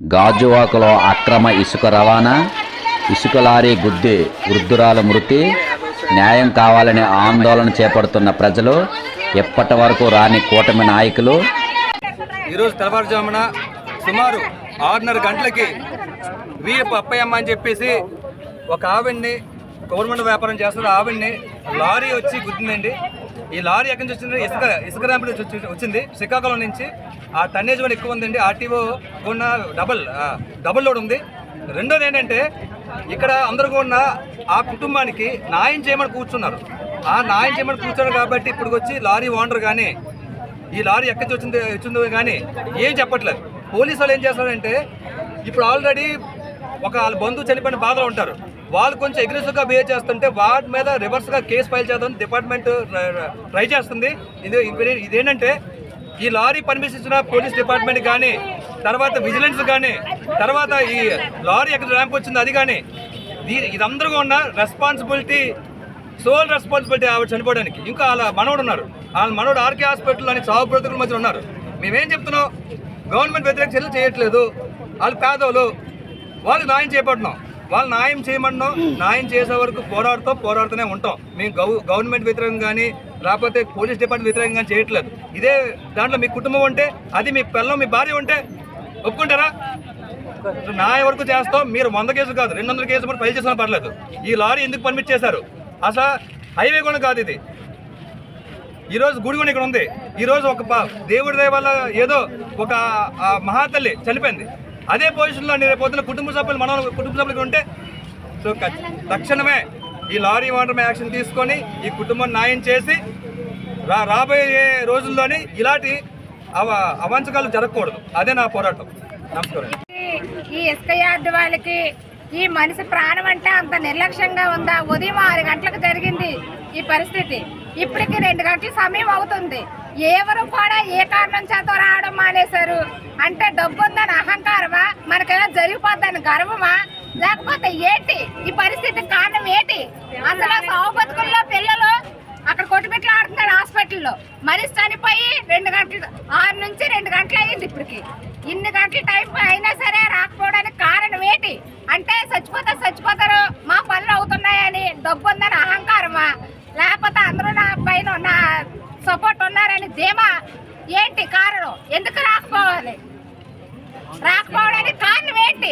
గాజువాకలో అక్రమ ఇసుక రవాణా ఇసుక లారీ గుద్ది వృద్ధురాల మృతి న్యాయం కావాలని ఆందోళన చేపడుతున్న ప్రజలు ఎప్పటి వరకు రాని కూటమి నాయకులు? ఈరోజు తెల్లవారుజామున సుమారు ఆరున్నర గంటలకి వీఎఫ్ అప్పయ్యమ్మ అని చెప్పేసి ఒక ఆవిడ్ని గవర్నమెంట్ వ్యాపారం చేస్తున్న ఆవిడ్ని లారీ వచ్చి గుద్దిందండి. ఈ లారీ ఎక్కడి నుంచి వచ్చింది? ఇసుక ఇసుక ర్యాంప్ నుంచి వచ్చింది. శ్రీకాకుళం నుంచి. ఆ టన్నేజ్ వాళ్ళు ఎక్కువ ఉందండి. ఆర్టీఓ ఉన్న డబల్ డబుల్ లోడ్ ఉంది. రెండోది ఏంటంటే ఇక్కడ అందరూ ఉన్న ఆ కుటుంబానికి న్యాయం చేయమని కూర్చున్నారు. ఆ న్యాయం చేయమని కూర్చున్నారు కాబట్టి ఇప్పుడు వచ్చి లారీ ఓనర్ కానీ ఈ లారీ ఎక్కడి నుంచి వచ్చింది వచ్చిందో కానీ ఏం చెప్పట్లేదు. పోలీసు వాళ్ళు ఏం చేస్తారంటే ఇప్పుడు ఆల్రెడీ ఒక వాళ్ళ బంధువు చనిపోయిన బాధలో ఉంటారు. వాళ్ళు కొంచెం అగ్రెసివ్గా బిహేవ్ చేస్తుంటే వాటి మీద రివర్స్గా కేసు ఫైల్ చేద్దాం డిపార్ట్మెంట్ ట్రై చేస్తుంది. ఇది ఇదేంటంటే ఈ లారీ పర్మిషన్ ఇచ్చిన పోలీస్ డిపార్ట్మెంట్ కానీ తర్వాత విజిలెన్స్ కానీ తర్వాత ఈ లారీ ఎక్కడ ర్యాంప్ వచ్చింది అది కానీ దీ- ఇదందరూ ఉన్న రెస్పాన్సిబిలిటీ సోల్ రెస్పాన్సిబిలిటీ ఆవిడ చనిపోవడానికి. ఇంకా వాళ్ళ మనవడు ఉన్నారు వాళ్ళ మనవడు ఆర్కే హాస్పిటల్ అని చావు బ్రతుకుల మధ్య ఉన్నారు. మేమేం చెప్తున్నాం? గవర్నమెంట్ వ్యతిరేక చర్యలు చేయట్లేదు. వాళ్ళు పేదోళ్ళు. వాళ్ళు న్యాయం చేపడుతున్నాం. వాళ్ళు న్యాయం చేయమన్నో న్యాయం చేసే వరకు పోరాడుతూ పోరాడుతూనే ఉంటాం. మేము గవ గవర్నమెంట్ వ్యతిరేకం కానీ లేకపోతే పోలీస్ డిపార్ట్మెంట్ వ్యతిరేకం కానీ చేయట్లేదు. ఇదే దాంట్లో మీ కుటుంబం ఉంటే అది మీ పిల్లం మీ భార్య ఉంటే ఒప్పుకుంటారా? నా వరకు చేస్తాం మీరు వంద కేసులు కాదు రెండు వందల కేసులు కూడా ఫైల్ చేసినా పర్లేదు. ఈ లారీ ఎందుకు పర్మిట్ చేశారు? అసలు హైవే కూడా కాదు ఇది. ఈరోజు గుడి కూడా ఇక్కడ ఉంది. ఈరోజు ఒక దేవుడి దయ వల్ల ఏదో ఒక మహాతల్లి చనిపోయింది. అదే పొజిషన్లో రేపు పొద్దున కుటుంబ సభ్యులు మన కుటుంబ సభ్యులు ఉంటే సో తక్షణమే ఈ లారీ వాటర్ యాక్షన్ తీసుకొని ఈ కుటుంబం న్యాయం చేసి రా రాబోయే రోజుల్లోని ఇలాంటి అవ అవాంఛకాలు జరగకూడదు. అదే నా పోరాటం. నమస్కారం. ఈ ఇసుక యార్డ్ వాళ్ళకి ఈ మనిషి ప్రాణం అంటే అంత నిర్లక్ష్యంగా ఉందా? ఉదయం ఆరు గంటలకు జరిగింది ఈ పరిస్థితి. ఇప్పటికి రెండు గంటల సమయం అవుతుంది. ఎవరు కూడా ఏ కారణం చేత రావడం మానేశారు? అంటే డబ్బు ఉందని అహంకారమా? మనకేదో జరిగిపోద్దని గర్వమా? లేకపోతే ఏంటి? ఈ పరిస్థితి కారణం ఏంటి? అసలు సాగు బతుకుల్లో పిల్లలు అక్కడ కొట్టుబెట్లు ఆడుతున్నాడు హాస్పిటల్లో. మనిషి చనిపోయి రెండు గంటలు ఆరు నుంచి రెండు గంటలు అయ్యింది ఇప్పటికి. ఇన్ని గంటల టైం అయినా సరే రాకపోవడానికి కారణం ఏంటి? అంటే చచ్చిపోతే చచ్చిపోతారు. మా పనులు అవుతున్నాయని డబ్బు ఉందని అహంకారమా? లేకపోతే అందరూ నా పైన నా సపోర్ట్ ఉన్నారని ధీమా? ఏంటి కారణం? ఎందుకు రాకపోవాలి? రాకపోవడానికి కారణం ఏంటి?